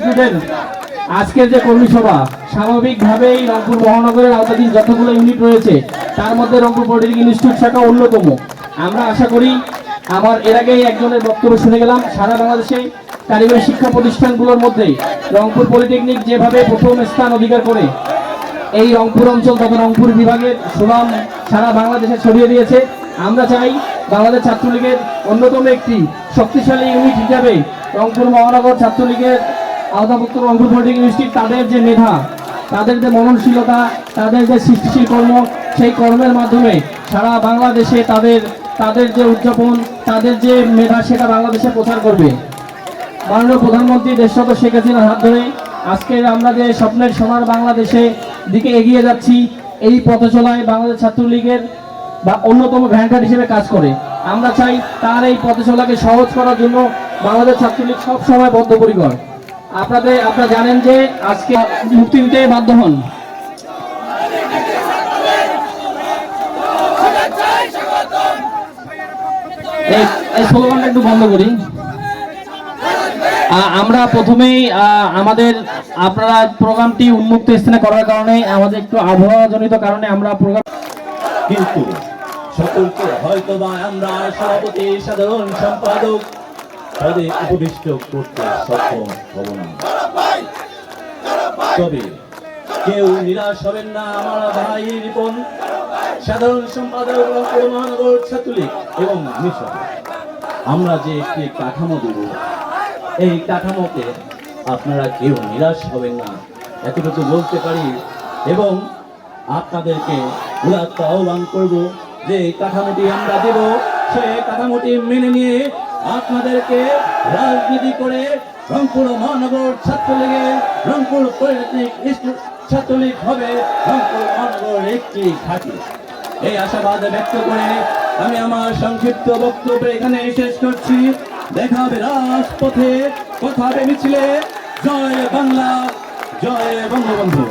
ইনস্টিটিউটের আজকের যে কর্মী সভা, স্বাভাবিকভাবেই রংপুর মহানগরের আওতাধীন যতগুলো ইউনিট রয়েছে, তার মধ্যে রংপুর পলিটেকনিক ইনস্টিটিউট শাখা অন্যতম। আমরা আশা করি, আমার এর আগেই একজনের বক্তব্য শুনে গেলাম, সারা বাংলাদেশে কারিগরি শিক্ষা প্রতিষ্ঠানগুলোর মধ্যে রংপুর পলিটেকনিক যেভাবে প্রথম স্থান অধিকার করে, এই রংপুর অঞ্চল তথা রংপুর বিভাগের সুনাম সারা বাংলাদেশে ছড়িয়ে দিয়েছে। আমরা চাই বাংলাদেশ ছাত্রলীগের অন্যতম একটি শক্তিশালী ইউনিট হিসাবে রংপুর মহানগর ছাত্রলীগের আওতাভুক্ত রংপুর পলিটেকনিক ইনস্টিটিউট তাদের যে মেধা, তাদের যে মননশীলতা, তাদের যে সৃষ্টিশীল কর্ম, সেই কর্মের মাধ্যমে সারা বাংলাদেশে তাদের তাদের যে উদযাপন, তাদের যে মেধা, সেটা বাংলাদেশে প্রচার করবে। মাননীয় প্রধানমন্ত্রী দেশরত শেখ হাসিনার হাত ধরে আজকের আমরা যে স্বপ্নের সোনার বাংলাদেশে দিকে এগিয়ে যাচ্ছি, এই পথ চলায় বাংলাদেশ ছাত্রলীগের বা অন্যতম ভ্যানগার্ড হিসেবে কাজ করে। আমরা চাই তার এই পথ চলাকে সহজ করার জন্য বাংলাদেশ ছাত্রলীগ সবসময় বদ্ধপরিকর। আপনাদের, আপনারা জানেন যে আজকে মুক্তি দিতে বাধ্য হন। একটু বন্ধ করি। আমরা প্রথমেই আমাদের, আপনারা প্রোগ্রামটি উন্মুক্ত স্থানে করার কারণে, আমাদের একটু আবহাওয়াজনিত কারণে আমরা প্রোগ্রাম কিন্তু সকলকে হয়তো বা আমরা সভাপতি সাধারণ সম্পাদক পদে উপবিষ্ট করতে সক্ষম হব না। তবে কেউ নিরাশ হবেন না, আমার ভাই রিপন সাধারণ সম্পাদক মহানগর ছাত্রলীগ এবং মিশন। আমরা যে একটি কাঠামো দেব, এই কাঠামোতে আপনারা কেউ নিরাশ হবেন না, এতটুকু বলতে পারি। এবং আপনাদেরকে উদাত্ত আহ্বান করব যে, কাঠামোটি আমরা দেব সেই কাঠামোটি মেনে নিয়ে আপনাদেরকে রাজনীতি করে রংপুর মহানগর ছাত্রলীগের রংপুর পলিটেকনিক ছাত্রলীগ হবে রংপুর মহানগর একটি ঘাঁটি। এই আশাবাদ ব্যক্ত করে আমি আমার সংক্ষিপ্ত বক্তব্য এখানে শেষ করছি। দেখা হবে রাজপথে। কথা হবে মিছিলে জয় বাংলা। জয় বঙ্গবন্ধু।